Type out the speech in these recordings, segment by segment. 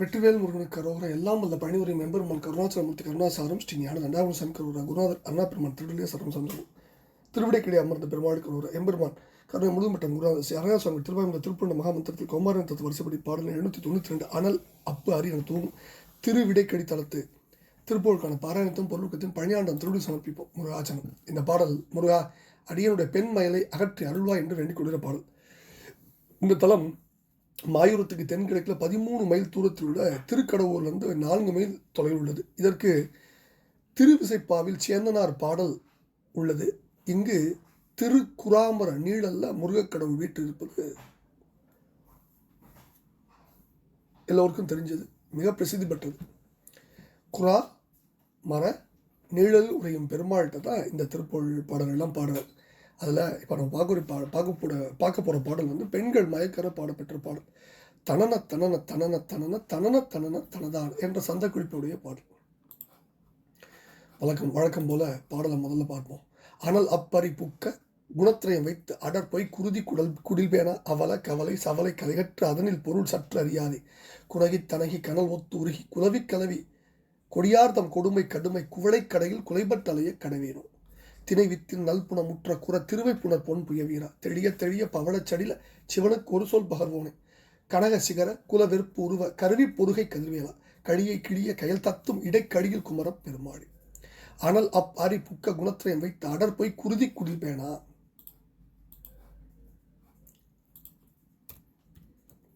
வெற்றிவேல் முருகனுக்கு கரோகர எல்லாம் வல்ல பணிவுரை மன் கருணாச்சலமூர்த்தி கருணாசாரம் ஸ்ரீ ஞான தண்டாபுரம் சாமி கரோரா குருநாதர் அண்ணா பெருமான் திருவிழிய சரம் சந்திரம் திருவிடைக்கிளி அமர்ந்த பெருமாள் கரோகர எம்பெருமான் கருணை முழுமட்டம் குருநாதர் ஸ்ரீ அரங்கா சுவாமி திருவாயுந்த திருப்பண்ண மகாமந்திரத்தில் கோமாரன் தத்து வருஷப்படி பாடல் எழுநூற்றி தொண்ணூற்றி ரெண்டு அனல் அப்பு அரி என தூங்கும் திருவிடைக்கடி தளத்து திருப்பூருக்கான பாராயணத்தும் பொருளுக்கத்தையும் பணியாண்டம் திருவிழி சமர்ப்பிப்போம். முருகாச்சனம் இந்த பாடல் முருகா அடியனுடைய பெண் மயலை அகற்றி அருள்வா என்று வேண்டிக் கொள்கிற பாடல். இந்த தலம் மாயூரத்துக்கு தென்கிழக்கில் பதிமூணு மைல் தூரத்தில் உள்ள திருக்கடவுர்லேருந்து நான்கு மைல் தொலைவில் உள்ளது. இதற்கு திருவிசைப்பாவில் சேந்தனார் பாடல் உள்ளது. இங்கு திருக்குறாமர நீழல்ல முருகக்கடவுள் வீட்டு இருப்பது எல்லோருக்கும் தெரிஞ்சது மிக பிரசித்தி பெற்றது. குரா மர நீழல் உரையும் பெருமாள்கிட்ட தான் இந்த திருப்பொருள் பாடல்கள்லாம் பாடுறார் அதில் இப்போ நம்ம பார்க்குற பாட பார்க்க போட பார்க்க போகிற பாடல் வந்து பெண்கள் மயக்கர பாடப்பெற்ற பாடல். தனன தனன தனன தனன தனன தனன தனதான் என்ற சந்த குறிப்புடைய பாடல். வழக்கம் வழக்கம் போல பாடலை முதல்ல பார்ப்போம். அனல் அப்பரி புக்க குணத்திரயம் வைத்து அடர் போய் குருதி குடல் குடில்பேன அவல கவலை சவலை கலைகற்று அதனில் பொருள் சற்று அறியாதே குணகி தனகி கனல் ஒத்து உருகி குலவி கலவி. கொடியார்தம் கொடுமை கடுமை குவளைக் கடையில் குலைபட்டலைய கடவேனும் தினை வித்தின் நல்புணமுற்ற குற திருவை புனர் பொன் புய வீரா தெளிய தெளிய பவளச்சடில சிவனுக்கு ஒரு சொல் பகர்வோனே. கனக சிகர குல வெறுப்பு உருவ கருவி பொருகை கதிர்வேலா. கழியை கிழிய கயல் தத்தும் இடைக்கடியில் குமரப் பெருமாடி அனல் அப் அரி புக்க குணத்திரயம் வைத்து அடர் போய் குருதி குடிப்பேனா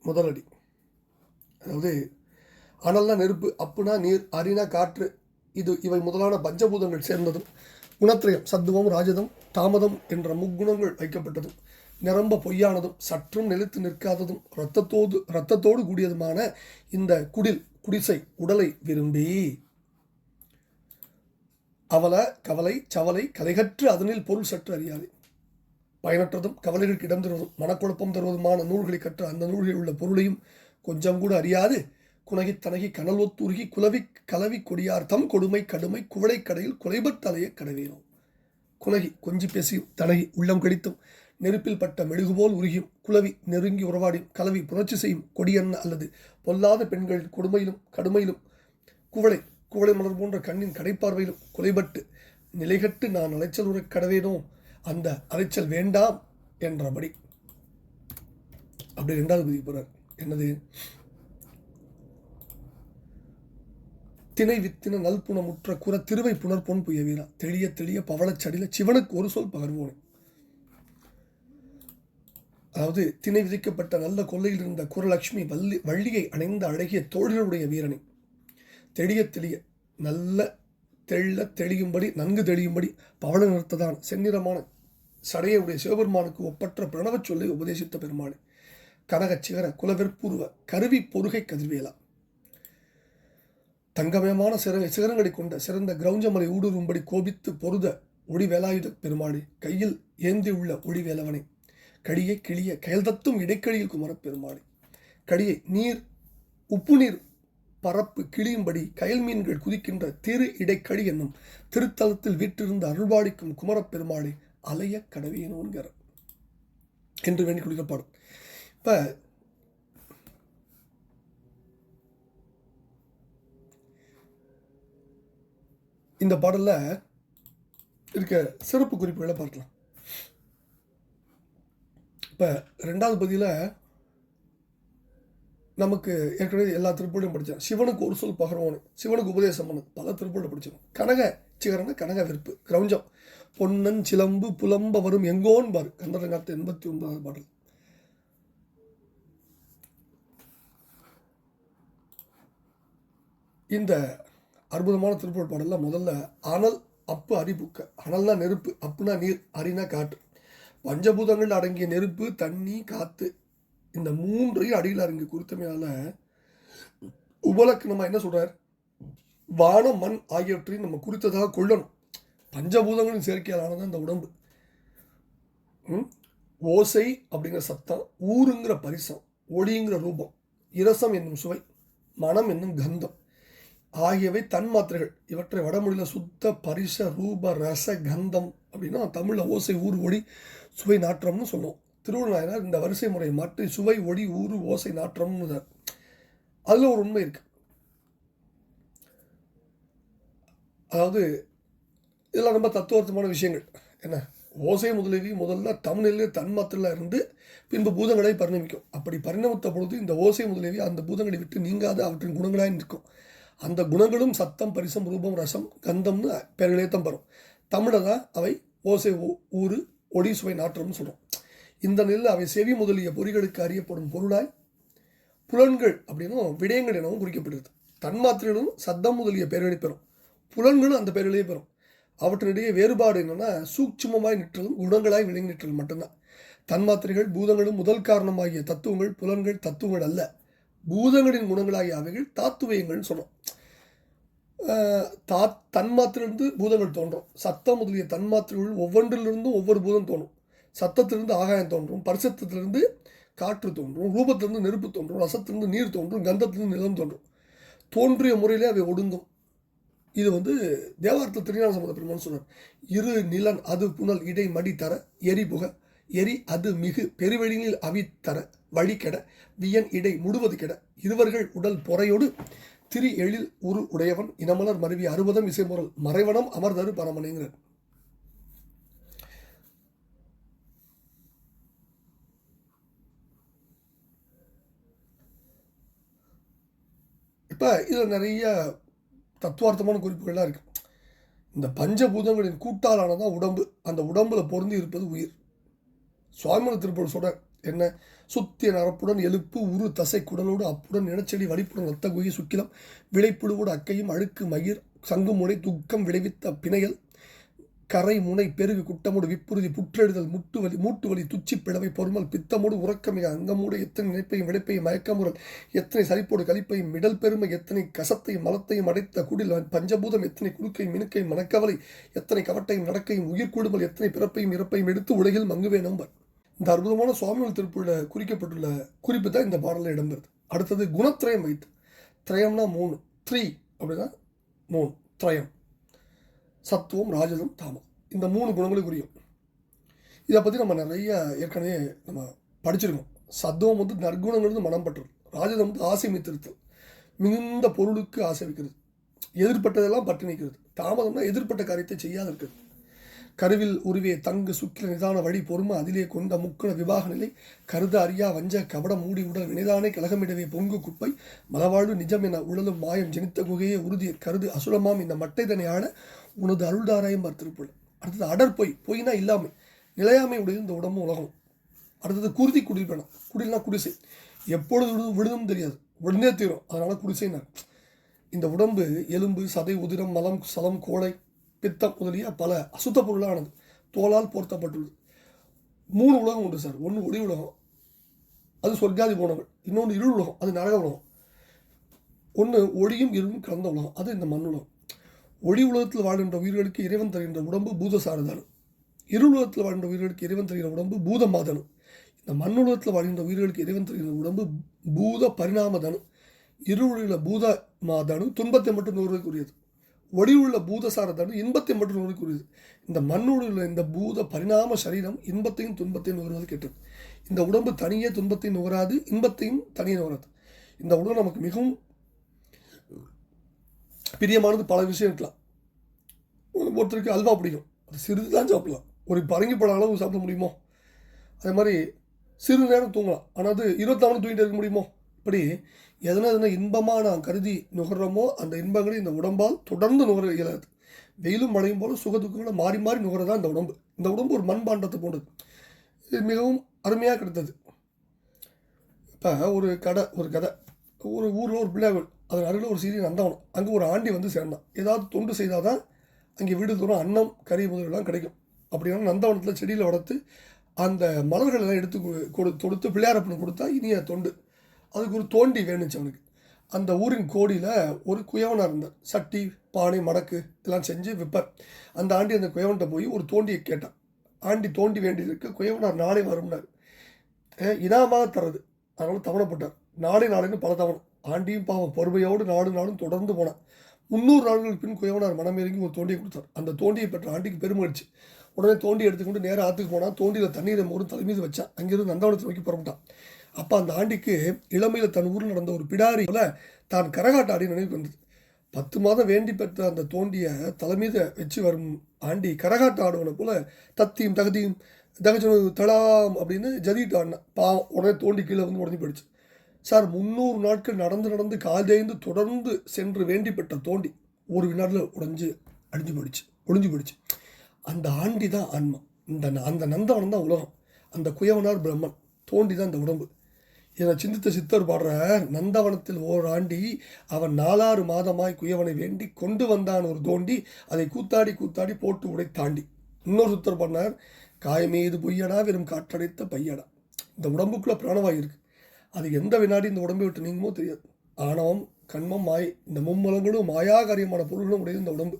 முதலடி. அதாவது அனல்னா நெருப்பு அப்புனா நீர் அரினா காற்று இது இவை முதலான பஞ்சபூதங்கள் சேர்ந்ததும் குணத்திரயம் சத்துவம் ராஜதம் தாமதம் என்ற முக்குணங்கள் வைக்கப்பட்டதும் நிரம்ப பொய்யானதும் சற்றும் நிலைத்து நிற்காததும் இரத்தத்தோடு இரத்தத்தோடு கூடியதுமான இந்த குடில் குடிசை உடலை விரும்பி. அவல கவலை சவலை கலைகற்று அதனில் பொருள் சற்று அறியாது. பயனற்றதும் கவலைகளுக்கு இடம் தருவதும் மனக்குழப்பம் தருவதுமான நூல்களை கற்று அந்த நூல்களில் உள்ள பொருளையும் கொஞ்சம் கூட அறியாது. குணகி தனகி கனல் ஒத்துருகி குலவி கலவி கொடியார்த்தம் கொடுமை கடுமை குவளை கடையில் குலைபத்தலைய கடவேனும் குணகி கொஞ்சி பேசியும் தனகி உள்ளம் கடித்தும் நெருப்பில் பட்ட மெழுகுபோல் உருகியும் குலவி நெருங்கி உறவாடியும் கலவி புணர்ச்சி செய்யும் கொடியன்ன அல்லது பொல்லாத பெண்களின் கொடுமையிலும் கடுமையிலும் குவளை குவளை மலர் போன்ற கண்ணின் கடைப்பார்வையிலும் குலைபட்டு நிலைகட்டு நான் அலைச்சல் உரை கடவேனோ அந்த அலைச்சல் வேண்டாம் என்றபடி. அப்படி ரெண்டாவது பதிவு போகிறார் என்னது? திணை வித்தின நல்புணமுற்ற குற திருவை புனர் பொன் புய வீரா தெளிய தெளிய பவளச்சடில சிவனுக்கு ஒரு சொல் பகர்வோனே அதாவது திணை விதிக்கப்பட்ட நல்ல கொல்லையில் இருந்த குரலட்சுமி வள்ளி வள்ளியை அணைந்த அழகிய தோழர்களுடைய வீரனை. தெளிய தெளிய நல்ல தெள்ள தெளியும்படி நன்கு தெளியும்படி பவள நிறுத்ததான் செந்நிறமான சடையுடைய சிவபெருமானுக்கு ஒப்பற்ற பிரணவச் சொல்லை உபதேசித்த பெருமானே. கனகச் சிகர குலவெற்புருவ கருவி பொருகை கதிர்வேலா. தங்கமயமான சிற சிகரங்களை கொண்ட சிறந்த கிரௌஞ்சமலை ஊடுருவும்படி கோபித்து பொருத ஒளிவேலாயுத பெருமாளே கையில் ஏந்தியுள்ள ஒளிவேலவனை. கடியை கிளிய கயல்தத்தும் இடைக்கழியில் குமரப் பெருமாளே. கடியை நீர் உப்பு நீர் பரப்பு கிளியும்படி கயல் மீன்கள் குதிக்கின்ற திரு இடைக்கழி என்னும் திருத்தலத்தில் வீற்றிருந்த அருள்வாடிக்கும் குமரப்பெருமாளை அலைய கடவியனோன்கிற என்று வேண்டிக் கொடுக்கிற பாடம் இப்போ இந்த பாடலில் இருக்க சிறப்பு குறிப்புகளை பார்க்கலாம். இப்போ ரெண்டாவது பதியில் நமக்கு ஏற்கனவே எல்லா திருப்பூரையும் படித்தேன் சிவனுக்கு ஒரு சொல் பகர்வோனு. சிவனுக்கு உபதேசம் பண்ணு. பல திருப்பூரில் படித்தோம் கனக சிகரன கனக விருப்பு கிரௌஞ்சம். பொன்னன் சிலம்பு புலம்ப வரும் எங்கோன் பாரு. கந்தரங்காத்து எண்பத்தி ஒன்பதாவது பாடல். இந்த அற்புதமான திருப்பூர் பாடலில் முதல்ல அனல் அப்பு அரிபுக்க அனல்னா நெருப்பு அப்புனா நீர் அரினா காற்று. பஞ்சபூதங்கள் அடங்கிய நெருப்பு தண்ணி காற்று இந்த மூன்றையும் அடியில் அடங்கி குறித்தமையால் உபலக்கணமாக என்ன சொல்கிறார் வானம் மண் ஆகியவற்றையும் நம்ம குறித்ததாக கொள்ளணும். பஞ்சபூதங்களின் சேர்க்கையாலானது அந்த உடம்பு. ஓசை அப்படிங்கிற சத்தம் ஊருங்கிற பரிசம் ஒளிங்கிற ரூபம் இரசம் என்னும் சுவை மனம் என்னும் கந்தம். ஆகியவை தன்மாத்திரைகள். இவற்றை வடமொழியில் சுத்த பரிச ரூப ரச கந்தம் அப்படின்னா தமிழில் ஓசை ஊர் ஒளி சுவை நாற்றம்னு சொல்லுவோம். திருவள்ளுவர் இந்த வரிசை முறையை மாற்றி சுவை ஒளி ஊறு ஓசை நாற்றம்னு அதில் ஒரு உண்மை இருக்குது அதாவது இதெல்லாம் ரொம்ப தத்துவார்த்தமான விஷயங்கள். என்ன? ஓசை முதலீவி முதல்ல தமிழிலே தன்மாத்திரில் இருந்து பின்பு பூதங்களை பரிணமிக்கும். அப்படி பரிணமித்த பொழுது இந்த ஓசை முதலீவி அந்த பூதங்களை விட்டு நீங்காது அவற்றின் குணங்களாக நிற்கும். அந்த குணங்களும் சத்தம் பரிசம் ரூபம் ரசம் கந்தம்னு பேர்களே தான் வரும். தமிழில் தான் அவை ஓசை ஊறு ஒடி சுவை நாற்றம்னு சொல்கிறோம் இந்த நிலையில் அவை செவி முதலிய பொறிகளுக்கு அறியப்படும் பொருளாய் புலன்கள் அப்படின்னும் விடயங்கள் எனவும் குறிக்கப்படுகிறது. தன்மாத்திரைகளும் சத்தம் முதலிய பெயர்களை பெறும். புலன்களும் அந்த பெயர்களையே பெறும். அவற்றினிடையே வேறுபாடு என்னென்னா சூட்சுமமாய் நிற்றலும் குணங்களாய் விளங்கி நிற்றலும் மட்டும்தான். தன்மாத்திரைகள் பூதங்களும் முதல் காரணமாகிய தத்துவங்கள் புலன்கள் தத்துவங்கள் அல்ல. பூதங்களின் குணங்களாகிய அவைகள் தாத்துவயங்கள்னு சொன்னோம் தா தன்மாத்திலிருந்து பூதங்கள் தோன்றும். சத்தம் முதலிய தன்மாத்திரைகள் ஒவ்வொன்றிலிருந்தும் ஒவ்வொரு பூதம் தோன்றும். சத்தத்திலிருந்து ஆகாயம் தோன்றும். பரிசத்திலிருந்து காற்று தோன்றும். ரூபத்திலிருந்து நெருப்பு தோன்றும். ரசத்திலிருந்து நீர் தோன்றும். கந்தத்திலிருந்து நிலம் தோன்றும். தோன்றிய முறையிலே அவை ஒடுங்கும். இது வந்து தேவாரத்தில் திருஞான சம்பந்த பெருமான் சொன்னார் இரு நிலன் அது புனல் இடை மடி தர எரி புக. எரி அது மிகு பெருவெளியில் அவித்தர வழி கெட வியன் இடை முடுவது கெட. இருவர்கள் உடல் பொறையோடு திரி எழில் உரு உடையவன் இனமலர் மருவி அறுபதம் இசைமுறல் மறைவனம் அமர்தரு பரமனைங்கிற இப்போ இதில் நிறைய தத்துவார்த்தமான குறிப்புகள்லாம் இருக்குது இந்த பஞ்சபூதங்களின் கூட்டாலானதான் உடம்பு. அந்த உடம்பில் பொருந்தி இருப்பது உயிர். சுவாமி திருப்பூர் சொல்ற என்ன? சுத்திய நரப்புடன் எழுப்பு உரு தசை குடலோடு அப்புடன் நிலச்செடி வலிப்புடன் ரத்த குகி சுக்கிலம் விளைப்புழுவோடு அக்கையும் அழுக்கு மயிர் சங்கு முனை துக்கம் விளைவித்த பிணையல் கரை முனை பெருகு குட்டமோடு விப்புறுதி புற்றெழுதல் முட்டு வலி மூட்டு வலி துச்சி பிளவை பொறுமல் பித்தமோடு உறக்கமிக அங்கமோடு எத்தனை நினைப்பையும் விளைப்பையும் மயக்கமுறல் எத்தனை சரிப்போடு கழிப்பையும் மிடல் பெருமை எத்தனை கசத்தையும் மலத்தையும் அடைத்த குடில் பஞ்சபூதம் எத்தனை குறுக்கையும் மினுக்கையும் மனக்கவலை எத்தனை கவட்டையும் நடக்கையும் உயிர் கூடுமல் எத்தனை பிறப்பையும் இறப்பையும் எடுத்து உலகில் மங்குவே நம்பர். இந்த அற்புதமான சுவாமிகள் திருப்புள்ள குறிக்கப்பட்டுள்ள குறிப்பு தான் இந்த பாடலில் இடம்பெறுது. அடுத்தது குணத்திரயம் வைத்து. திரயம்னா மூணு. த்ரீ அப்படின்னா மூணு. திரயம். சத்துவம் ராஜதம் தாமம் இந்த மூணு குணங்களும் குறியும் இதை பற்றி நம்ம நிறைய ஏற்கனவே நம்ம படிச்சிருக்கோம். சத்துவம் வந்து நற்குணங்கள் மனம் பற்றுறது ராஜதம் வந்து ஆசை மித்திருத்தல் மிகுந்த பொருளுக்கு ஆசை வைக்கிறது. எதிர்பட்டதெல்லாம் பற்றி நிற்கிறது. தாமதம்னா எதிர்பட்ட காரியத்தை செய்யாது இருக்கிறது. கருவில் உருவே தங்கு சுக்கில நிதான வழி பொறுமை அதிலே கொண்ட முக்குண விவாக நிலை கருத அறியா வஞ்ச கபட மூடி உடல் வினைதானே கலகமிடவே பொங்கு குப்பை மலவாழ்வு நிஜம் என உழலும் மாயம் ஜனித்த குகையே உறுதி கருது அசுலமாம் இந்த மட்டை தனை உனது அருள்தாராயம் திருப்புள் அடுத்தது அடர் பொய் பொய்னா இல்லாமை நிலையாமை உடைய இந்த உடம்பு உலகம். அடுத்தது குருதி குடிப்பேனா குடில்னா குடிசை. எப்பொழுது விழுதும் விழுதும் தெரியாது. உடனே தீரும் அதனால் குடிசைனார் இந்த உடம்பு எலும்பு சதை உதிரம் மலம் சலம் கோடை பித்தம் முதலிய பல அசுத்த பொருளானது. தோலால் போர்த்தப்பட்டுள்ளது. மூணு உலகம் உண்டு சார். ஒன்று ஒளி உலகம் அது சொர்க்காதி போனவள். இன்னொன்று இருள் உலகம் அது நரக உலகம். ஒன்று ஒளியும் இருளும் கலந்த உலகம் அது இந்த மண் உலகம். ஒளி உலகத்தில் வாழ்கின்ற உயிர்களுக்கு இறைவன் தருகின்ற உடம்பு பூதசாரதானு. இருள் உலகத்தில் வாழ்கின்ற உயிர்களுக்கு இறைவன் தருகிற உடம்பு பூத மாதனு இந்த மண் உலகத்தில் வாழ்கின்ற உயிர்களுக்கு இறைவன் தருகின்ற உடம்பு பூத பரிணாமதனு. இருளில் பூத மாதனு துன்பத்தை மட்டும் நூறுவதற்குரியது ஒளி பூதசாரத்தாண்டு இன்பத்தை மட்டும் நூறுவதற்குரியது இந்த மண்ணுள்ள உள்ள இந்த பூத பரிணாம சரீரம் இன்பத்தையும் துன்பத்தையும் நுகர்வது கெட்டது. இந்த உடம்பு தனியே துன்பத்தை நுகராது இன்பத்தையும் தனியே நுகராது. இந்த உடம்பு நமக்கு மிகவும் பிரியமானது. பல விஷயம் இருக்கலாம். ஒருத்தருக்கு அல்வா பிடிக்கும். அது சிறிது தான் சாப்பிடலாம். ஒரு பரங்கி பழம் அளவு சாப்பிட முடியுமோ? அதே மாதிரி சிறிது நேரம் தூங்கலாம். ஆனால் அது இருபத்தாமணி தூங்கிட்டு இருக்க முடியுமோ? இப்படி எதனா எதனா இன்பமாக நான் கருதி நுகர்றோமோ அந்த இன்பங்களை இந்த உடம்பால் தொடர்ந்து நுகர இயலாது. வெயிலும் மழையும் போல சுக துக்கங்களை மாறி மாறி நுகரதான் இந்த உடம்பு. இந்த உடம்பு ஒரு மண்பாண்டத்தை போன்றது. இது மிகவும் அருமையாக கிடைத்தது. இப்போ ஒரு கடை ஒரு கதை. ஒரு ஊரில் ஒரு பிள்ளையாவில் அதன் அருகில் ஒரு சிறிய நந்தவனம். அங்கே ஒரு ஆண்டி வந்து சேர்ந்தான். ஏதாவது தொண்டு செய்தால் தான் அங்கே வீடு தூரம் அன்னம் கறி முதலெல்லாம் கிடைக்கும். அப்படின்னா நந்தவனத்தில் செடியில் வளர்த்து அந்த மலர்கள் எல்லாம் எடுத்து கொடு- கொடு தொடுத்து பிள்ளையாரப்பனை கொடுத்தா இனிய தொண்டு. அதுக்கு ஒரு தோண்டி வேணுச்சு அவனுக்கு. அந்த ஊரின் கோடியில் ஒரு குயவனாக இருந்தார். சட்டி பானை மடக்கு இதெல்லாம் செஞ்சு விற்பார். அந்த ஆண்டி அந்த குயவன்கிட்ட போய் ஒரு தோண்டியை கேட்டான். ஆண்டி தோண்டி வேண்டியதுக்கு குயவனார் நாளை வரும்னார். இனாமாக தரது. அதனால் தவணப்பட்டார் நாளை நாளைன்னு பல தவணை. ஆண்டியும் பாவம் பொறுமையோடு நாடு நாடும் தொடர்ந்து போனான். முந்நூறு நாட்களுக்கு பின் குயவனார் மனமிறங்கி ஒரு தோண்டியை கொடுத்தார். அந்த தோண்டியை பெற்ற ஆண்டிக்கு பெருமகிழ்ச்சி உடனே தோண்டி எடுத்துக்கொண்டு நேராக ஆற்றுக்கு போனால் தோண்டியில் தண்ணீரை மூடும் தலைமீது வச்சான். அங்கேருந்து நந்தவனத்தை நோக்கி புறப்பட்டான். அப்போ அந்த ஆண்டிக்கு இளமையில் தன் ஊரில் நடந்த ஒரு பிடாரி போல தான் கரகாட்ட ஆடி நினைவு வந்தது பத்து மாதம் வேண்டி பெற்ற அந்த தோண்டிய தலைமீத வச்சு வரும் ஆண்டி கரகாட்ட ஆடுவனை போல தத்தியும் தகுதியும் தகச்சனு தலாம் அப்படின்னு ஜதிட்டு ஆடினான் பா உடனே தோண்டி கீழே வந்து உடஞ்சி போயிடுச்சு. சார் முந்நூறு நாட்கள் நடந்து நடந்து கால் தொடர்ந்து சென்று வேண்டி பெற்ற தோண்டி ஒரு வினாடில் உடைஞ்சு அடிஞ்சு போயிடுச்சு ஒழிஞ்சு போயிடுச்சு. அந்த ஆண்டி தான் ஆன்மா. இந்த ந- அந்த நந்தவனம் தான் உலகம். அந்த குயவனார் பிரம்மன் தோண்டி தான் இந்த உடம்பு. இதை சிந்தித்த சித்தர் பாடுற நந்தவனத்தில் ஓராண்டி அவன் நாலாறு மாதமாய் குயவனை வேண்டி கொண்டு வந்தான் ஒரு தோண்டி அதை கூத்தாடி கூத்தாடி போட்டு உடை தாண்டி இன்னொரு சித்தர் பண்ணார் காயமீது பொய்யடா வெறும் காற்றடைத்த பையடா. இந்த உடம்புக்குள்ளே பிராணவாயிருக்கு அது எந்த வினாடி இந்த உடம்பை விட்டு நீங்குமோ தெரியாது. ஆணவம் கண்மம் மாய் இந்த மும்மலங்களும் மாயாகாரியமான பொருள்களும் உடையது இந்த உடம்பு.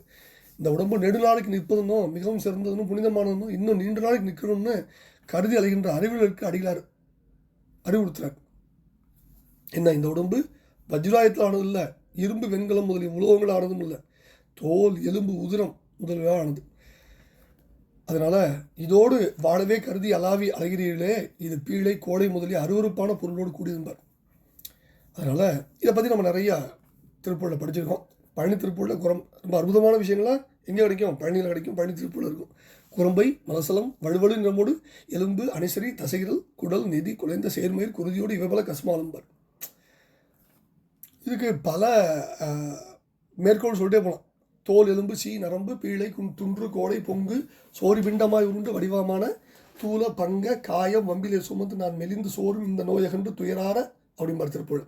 இந்த உடம்பு நெடுநாளைக்கு நிற்பதுன்னும் மிகவும் சிறந்ததுன்னு புனிதமானதும் இன்னும் நீண்ட நாளைக்கு நிற்கணும்னு கருதி அலைகின்ற அறிவியலுக்கு அடிகளார் அறிவுறுத்துறார். என்ன இந்த உடம்பு? வஜ்ராயத்தில் ஆனது இல்லை. இரும்பு வெண்கலம் முதலிய உலோகங்கள் ஆனதும் இல்லை. தோல் எலும்பு உதிரம் முதலியவை ஆனது. அதனால் இதோடு வாழவே கருதி அலாவி அழகிறீர்களே. இது பீழை கோடை முதலிய அருவருப்பான பொருளோடு கூடியிருந்தார் அதனால் இதை பற்றி நம்ம நிறையா திருப்பூரில் படிச்சிருக்கோம். பழனி திருப்பூரில் குரம் ரொம்ப அற்புதமான விஷயங்கள்லாம் எங்கே கிடைக்கும்? பழனியில் கிடைக்கும். பழனி திருப்பூரில் இருக்கும். குரம்பை மலசலம் வலுவலு நிறமோடு எலும்பு அணிசரி தசைகள் குடல் நிதி குலைந்த சேர்மயிர் குருதியோடு இவைபல கஸ்மாலம்பர் இதுக்கு பல மேற்கோள் சொல்லிட்டே போகலாம் தோல் எலும்பு சீ நரம்பு பீழை குன் துன்று கோடை பொங்கு சோறு பிண்டமாய் உருண்டு வடிவமான தூல பங்க காயம் வம்பிலே சுமந்து நான் மெலிந்து சோறும் இந்த நோயகன்று துயரார அப்படி மறுத்திருப்போம்.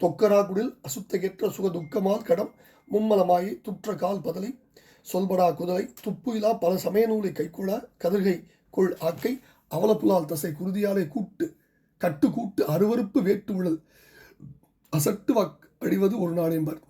தொக்கரா குடில் அசுத்தகெற்ற சுக துக்கமால் கடம் மும்மலமாயி துற்ற கால் பதலை சொல்படா குதலை துப்புயிலா பல சமய நூலை கைக்குழ கதிர்கை கொள் ஆக்கை அவலப்புலால் தசை குருதியாலே கூட்டு கட்டு கூட்டு அருவருப்பு வேட்டு உழல் அசட்டு வாக் அடிவது ஒரு நாளேம்பர்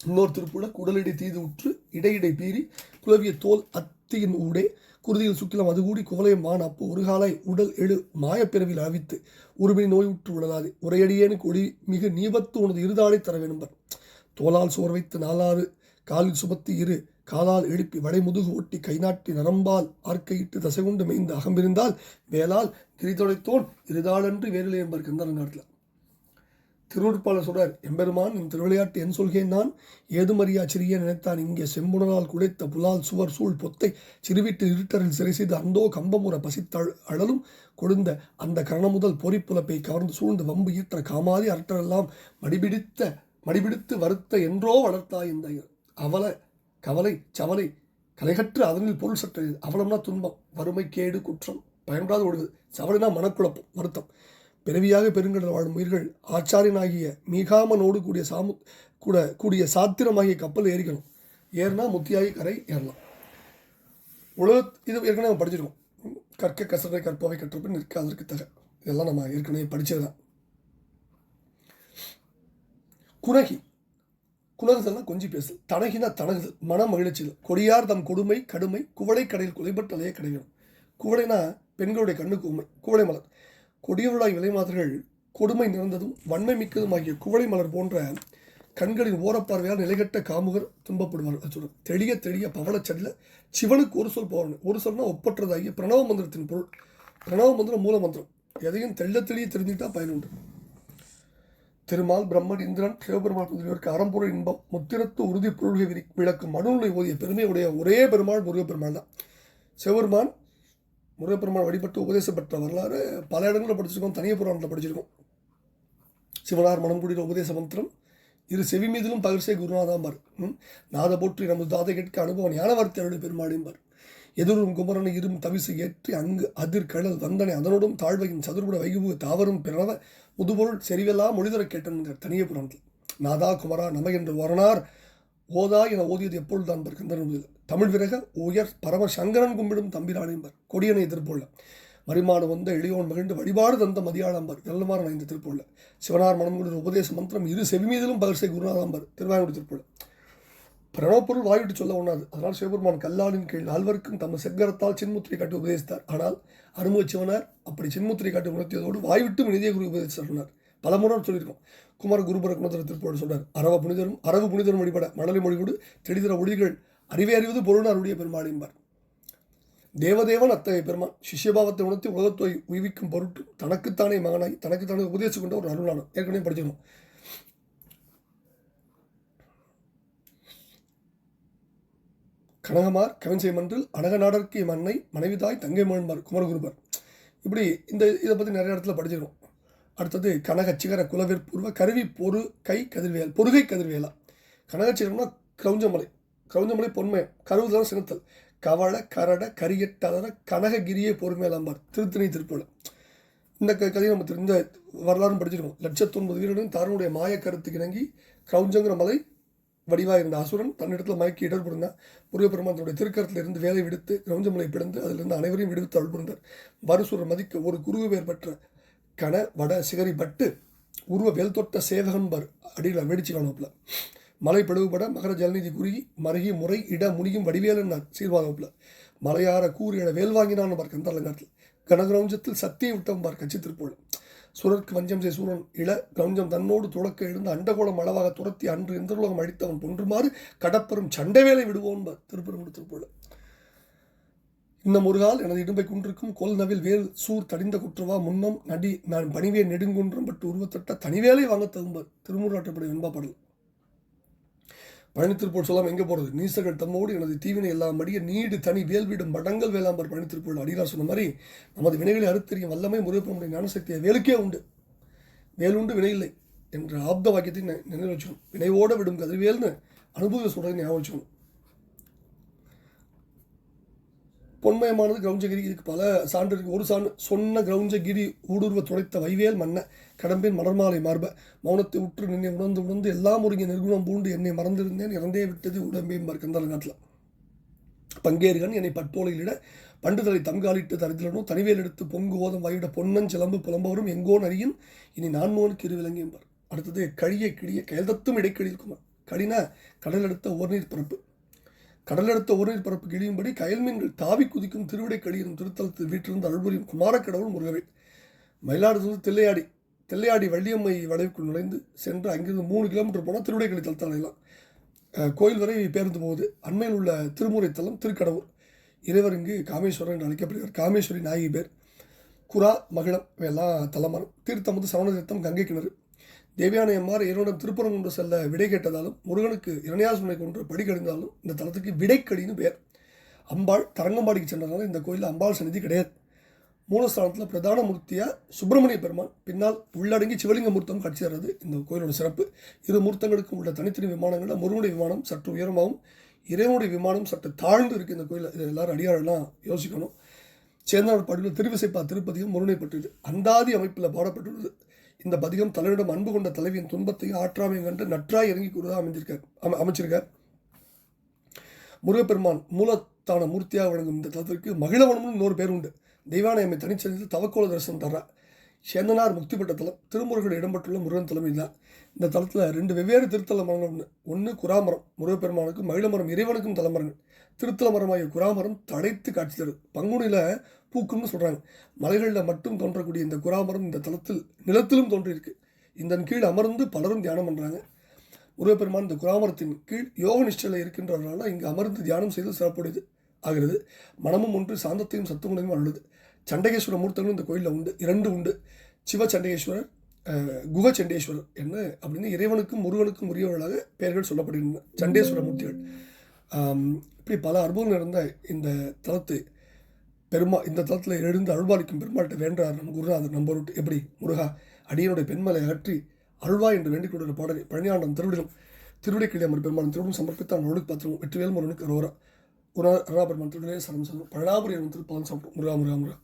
இன்னொரு திருப்புல குடலிடை தீது உற்று இடையிடை பீறி குலவிய தோல் அத்தியின் ஊடே குருதியில் சுக்கிலம் அது கூடி குவலயம் மான் அப்போ ஒரு காலாய் உடல் எழு மாயப்பிறவில் அவித்து உருபினி நோய் உற்று உடலாது உரையடியேனு கொடி மிகு நீபத்து உனது இருதாளை தர வேணும்பர். தோலால் சோர் வைத்து நாலாறு காலில் சுமத்தி இரு காலால் எழுப்பி வடைமுதுகு ஒட்டி கை நாட்டி நரம்பால் ஆர்க்கையிட்டு தசைகுண்டு மேய்ந்து அகம்பிருந்தால் வேலால் கிரிதொடைத்தோன் இருதாளன்று வேறில்லை என்பர் கந்தரங்காட்டில் திருவருட்பாளர் சொல்றார் எம்பெருமான் என் திருவிளையாட்டு என் சொல்கேன் நான் ஏதுமறியா சிறிய நினைத்தான். இங்கே செம்புணரால் குடைத்த புலால் சுவர் சூழ் பொத்தை சிறுவிட்டு இருட்டரில் சிறை செய்து அந்தோ கம்பமுற பசித்தழ் அழலும் கொடுந்த அந்த கரணமுதல் பொறிப்புலப்பை கவர்ந்து சூழ்ந்து வம்பு ஈற்ற காமாதி அரட்டரெல்லாம் மடிபிடித்த மடிபிடித்து வருத்த என்றோ வளர்த்தாய் இந்த அவல கவலை சவலை. கலைகற்று அதனில் பொருள் சற்று அவலம்னா துன்பம். வறுமை கேடு குற்றம். பயன்படாத ஒழுகுது சவலைனா மனக்குழப்பம் வருத்தம். பிறவியாக பெருங்கடல் வாழும் உயிர்கள் ஆச்சாரியனாகிய மீகாமனோடு கூடிய சாமு கூட கூடிய சாத்திரமாகிய கப்பல் ஏறிக்கணும். ஏறினா முத்தியாகி கரை ஏறலாம். உலக இது ஏற்கனவே நம்ம படிச்சிருக்கோம். கற்க கசரை கற்பவை கற்றப்பின் நிற்க அதற்கு தக. இதெல்லாம் நம்ம ஏற்கனவே படித்தது தான் குணகி. குணகுதல்னா கொஞ்சி பேசு தனகினா தனகுதல் மன மகிழ்ச்சிகள் கொடியார் தம் கொடுமை கடுமை குவளை கடையில் குலைபட்டலையே கிடைக்கணும் குவளைனா பெண்களுடைய கண்ணுக்கு உண்மை. குவளை மலர். கொடியவர்களாய் விலைமாதர்கள் கொடுமை நிறைந்ததும் வன்மை மிக்கதுமாகிய குவளை மலர் போன்ற கண்களின் ஓரப்பார்வையால் நிலைகட்ட காமுகர் துன்பப்படுவார் அது தெளிய தெளிய பவளச்சடியில் சிவனுக்கு ஒரு சொல் போகணும் ஒரு சொல்னா ஒப்பற்றதாகிய பிரணவ மந்திரத்தின் பொருள். பிரணவ மந்திரம் மூல மந்திரம். எதையும் தெள்ள தெளிய தெரிஞ்சுக்கிட்டா பயனுண்டு திருமால் பிரம்மன் இந்திரன் சிவபெருமான் முதலியோருக்கு அறம்பொருள் இன்பம் முத்திரத்து உறுதி பொருள்கள் விளக்கும் மனுநூலை ஓதிய பெருமையுடைய ஒரே பெருமாள் முருகப்பெருமான் தான். சிவபெருமான் முருகப்பெருமான் வழிபட்டு உபதேசம் பெற்ற வரலாறு பல இடங்களில் படிச்சிருக்கோம் தனிய புராணத்தில் படிச்சிருக்கோம். சிவனார் மனம் கூடிய உபதேச மந்திரம் இரு செவி மீதிலும் பகிர்சே குருநாதாம்பார் நாத போற்றி நமது தாதை கேட்க அனுபவம் ஞான வார்த்தை அருளை பெருமாடிம்பார் எதிரும் குமரனை இரும் தவிசு ஏற்றி அங்கு அதிர் கடல் வந்தனை அதனோடும் தாழ்வையின் சதுர்புட வைகுபு தாவரும் பிறவ முதுபொருள் செறிவெல்லாம் மொழிதர கேட்டன்கிறார் தனிய புராணத்தில். நாதா குமரா நமகென்று வரனார் ஓதா என ஓதியது எப்பொழுது பர் கந்தன் தமிழ் விரக உயர் பரம சங்கரன் கும்பிடும் தம்பிராணிம்பர் கொடியனை எதிர்ப்புள்ள. மரிமாடு வந்த எளியோன் மகிழ்ந்து வழிபாடு தந்த மதியாளம்பர் வெள்ளமாறன் ஐந்து திருப்புள்ள. சிவனார் மனம்குடி உபதேச மந்திரம் இரு செவிமீதிலும் பகர்சை குருநாதாம்பர் திருவாயூர் திருப்புள்ள. பிரணவப்பொருள் வாய்விட்டு சொல்ல ஒண்ணாது. அதனால் சிவபெருமான் கல்லாலின் கீழ் நால்வருக்கும் தம் செக்கரத்தால் சின்முத்திரை காட்டி உபதேசித்தார். ஆனால் அருமுக சிவனார் அப்படி சின்முத்திரை காட்டி உணர்த்தியதோடு வாய்விட்டும் நிதிய குரு உபதேசித்தார் பல முறை சொல்லியிருக்கோம். குமார குருபர குணத்திர திருப்போடு சொல்கிறார் அரவ புனிதரும் அரவு புனிதரும் வழிபட மணலை மொழிகோடு தெளிதர ஒளிகள் அறிவே அறிவது பொருள் அருடைய பெருமாளிம்பார் தேவதேவன் அத்தகைய பெருமான். சிஷ்யபாவத்தை உணர்த்தி உலகத்தை உய்விக்கும் பொருட்டு தனக்குத்தானே மகனாய் தனக்குத்தானே உபதேசிக் கொண்ட ஒரு அருளாளன். ஏற்கனவே படிச்சிடும் கனகமார் கவின்சை மன்றில் அனகநாடற்கு மன்னை மனைவிதாய் தங்கை மகன்மார் குமரகுருபர். இப்படி இந்த இதை பற்றி நிறைய இடத்துல படிச்சிருக்கோம். அடுத்தது கனகச்சிகர குலவிற்பூர்வ கருவி பொறு கை கதிர்வேல் பொறுகை கதிர்வேலா. கனகச்சிகரம்னா கிரௌஞ்சமலை. கிரௌஞ்சமலை பொன்மை கருவுதான் சினத்தல் கவள கரட கரியட்டலர கனககிரியே பொறுமையலாம்பார் திருத்தணி திருப்பூலம் இந்த க கதையை நம்ம தெரிஞ்ச வரலாறு படிச்சிருக்கோம் லட்சத்தொன்பது வீரனும் தாரனுடைய மாய கருத்துக்கு இணங்கி கிரௌஞ்சங்கிற மலை வடிவாக இருந்த அசுரன் தன்னிடத்தில் மயக்கி இடர் புரிந்தார் முருகப்பெருமான் தன்னுடைய திருக்கரத்தில் இருந்து வேலை விடுத்து கிரௌஞ்சமலை பிடந்து அதிலிருந்து அனைவரையும் விடுவித்து அருள் புரிந்தார். மதிக்க ஒரு குருகு பேர் பெற்ற கன வட சிகரி பட்டு உருவ வேல் தொட்ட சேவகம்பர் அடியில் வெடிச்சு காணோப்பில் மலை பிளவுபட மகர ஜலநிதி குறுகி மருகி முறை இட முனியும் வடிவேலன்னார் சீர்வாதோப்பில் மலையார கூறு என வேல் வாங்கினான் பார் கந்தலங்காட்டில் கனகிரௌஞ்சத்தில் சத்தியை விட்டம் பார் கட்சி திருப்போல் சுரர்க்கு வஞ்சம் செய் சூரன் இள கிரௌஞ்சம் தன்னோடு துளக்க எழுந்த அண்டகோளம் அளவாக துரத்தி அன்று இந்திரலோகம் அழித்தவன் பொன்றுமாறு கடப்பெரும் சண்டை வேலை விடுவோன் பார் இன்னும் ஒரு கால் எனது இடும்பை குன்றிருக்கும் கொல்நவில் வேல் சூர் தடிந்த குற்றவா? முன்னம் நடி நான் பணிவே நெடுங்குன்றம் பட்டு உருவத்தட்ட தனிவேலை வாங்க தகும்ப திருமுறாட்டப்படி வெண்பா பாடல். சொல்லாம் சொல்லாமல் எங்கே போகிறது நீசர்கள் தம்மோடு எனது தீவினை எல்லாம் மடிய நீடு தனி வேல்விடும் மடங்கள் வேளாம்பர் பழனித்திருப்போர் அடிகார் சொன்ன மாதிரி நமது வினைகளை அறுத்தறியும் வல்லமை முருகப்பனுடைய ஞானசக்தியை வேலுக்கே உண்டு. வேலுண்டு வினை இல்லை என்ற ஆப்த வாக்கியத்தை நினைவு வச்சுக்கணும். வினைவோட விடும் கதிர்வேல்னு அனுபவ சொல்கிறதை ஞாபகம் வச்சுக்கணும். பொன்மயமானது கிரௌஞ்சகிரி. இதுக்கு பல சான்று இருக்கு. ஒரு சான்று சொன்ன கிரௌஞ்சகிரி ஊடுருவ துடைத்த வைவேல் மன்ன கடம்பின் மலர்மாலை மார்ப மௌனத்தை உற்று நின்னை உணர்ந்து உணர்ந்து எல்லாம் ஒருங்கிய நிர்குணம் பூண்டு என்னை மறந்திருந்தேன் இறந்தே விட்டது உடம்பேம்பார் கந்தால நாட்டில். பங்கேறுகன் என்னை பட்போலையிலிட பண்டுதலை தங்காலிட்டு தரிதிலனும் தனிவேல் எடுத்து பொங்கு ஓதம் வாயிட பொன்னன் சிலம்பு புலம்பவரும் எங்கோ நரியின் இனி நான்மோன் இரு என்பார். அடுத்தது கழிய கிழிய கயல்தத்தும் இடைக்கழில் கடின கடல் எடுத்த ஓர்நீர் பரப்பு. கடலெடுத்த ஊரில் பரப்பு கிழியும்படி கயல் மீன்கள் தாவி குதிக்கும் திருவிடை கழியும் திருத்தலத்தில் வீற்றிருந்த அருள்புரியும் குமாரக்கடவுள் முருகவே. மயிலாடுதுறை தில்லையாடி தில்லையாடி வள்ளியம்மை வளைவுக்குள் நுழைந்து சென்று அங்கிருந்து மூணு கிலோமீட்டர் போனால் திருவிடைக்கழி தலத்தில் அடையலாம் கோயில் வரை பேருந்து போகுது. அண்மையில் உள்ள திருமுறை தலம் திருக்கடவுர் இறைவர் இங்கு காமேஸ்வரர் என்று அழைக்கப்படுகிறார். காமேஸ்வரி நாயகி பேர். குரா மகிழம் இவையெல்லாம் தலமரம் தீர்த்தம் வந்து சவண தீர்த்தம் கங்கை கிணறு. தேவியான எம்மார் என்னுடன் திருப்புறம் கொண்டு செல்ல விடை கேட்டதாலும் முருகனுக்கு இரணியாசுனை கொன்று படி கடிந்தாலும் இந்த தலத்துக்கு விடைக்கடின்னு பெயர். அம்பாள் தரங்கம்பாடிக்கு சென்றதால இந்த கோயிலில் அம்பாள் சந்நிதி கிடையாது. மூலஸ்தானத்தில் பிரதான மூர்த்தியாக சுப்பிரமணிய பெருமான். பின்னால் உள்ளடங்கி சிவலிங்க மூர்த்தம் காட்சி தர்றது இந்த கோயிலோட சிறப்பு. இரு மூர்த்தங்களுக்கும் உள்ள தனித்தனி விமானங்களில் முருகனுடைய விமானம் சற்று உயரமாகவும் இறைவனுடைய விமானம் சற்று தாழ்ந்து இருக்குது இந்த கோயிலில். இதை எல்லாரும் அடியாரெல்லாம் யோசிக்கணும். சேந்தனார் பாடலில் திருவிசைப்பா திருப்பதியும் முருகனை பற்றியது. அந்தாதி அமைப்பில் பாடப்பட்டுள்ளது. இந்த பதிகம் தலைவரிடம் அன்பு கொண்ட தலைவியின் துன்பத்தையும் ஆற்றாமையும் கண்டு நற்றாய் இறங்கி கூறுவதாக அமைஞ்சிருக்கார் அம அமைச்சிருக்கார். முருகப்பெருமான் மூலத்தான மூர்த்தியாக வழங்கும் இந்த தலத்திற்கு மகிழவனம்னு இன்னொரு பேர் உண்டு. தெய்வானையம்மை தனிச்சனில் தவக்கோல தரிசனம் தர்றா. சேந்தனார் முக்தி பெற்ற தலம். திருமுருகன் இடம்பெற்றுள்ள முருகன் தலைமை தான் இந்த தலத்தில் ரெண்டு வெவ்வேறு திருத்தல மரங்கள் ஒன்று ஒன்று குராமரம் முருகப்பெருமானுக்கும் மகிழமரம் இறைவனுக்கும் தலைமரங்கள். திருத்தல மரமாகிய குராமரம் தடைத்து காட்சி தருது பங்குனியில் பூக்கும்னு சொல்கிறாங்க மலைகளில் மட்டும் தோன்றக்கூடிய இந்த குராமரம் இந்த தளத்தில் நிலத்திலும் தோன்றியிருக்கு. இதன் கீழ் அமர்ந்து பலரும் தியானம் பண்ணுறாங்க முருகப்பெருமான் இந்த குராமரத்தின் கீழ் யோக நிஷ்டையில் இருக்கின்றதுனால இங்கு அமர்ந்து தியானம் செய்து சிறப்புடையது ஆகிறது. மனமும் ஒன்று சாந்தத்தையும் சத்துகுணையும் அருளுது. சண்டகேஸ்வர மூர்த்தங்களும் இந்த கோயிலில் உண்டு. இரண்டு உண்டு. சிவ சண்டகேஸ்வரர் குக சண்டேஸ்வரர் என்ன அப்படின்னு இறைவனுக்கும் முருகனுக்கும் உரியவர்களாக பெயர்கள் சொல்லப்படுகின்றன. சண்டேஸ்வர மூர்த்திகள். இப்படி பல அற்புதங்கள் இருந்த இந்த தலத்து பெருமா இந்த தளத்தில் எழுந்து அருள்பாலிக்கும் பெருமாள்கிட்ட வேண்டார் நம் குருநாதர் நம்பருட்டு எப்படி? முருகா அடியனுடைய பெண்மலை அகற்றி அருள்வா என்று வேண்டிக் கொண்ட பாடலை பழனியாண்டம் திருவிடம் திருவிடைக்கிளியம்மர் பெருமான் திருவிடம் சமர்ப்பித்தான் அவனுக்கு பாத்திரம் வெற்றிவேல் முருகனுக்கு அரோரா குணா அருணா பெருமான் திருவிடையே சரம் சொல்லும். பழனாபுரி திருப்பான் சாப்பிடும். முருகா முருகா முருகா.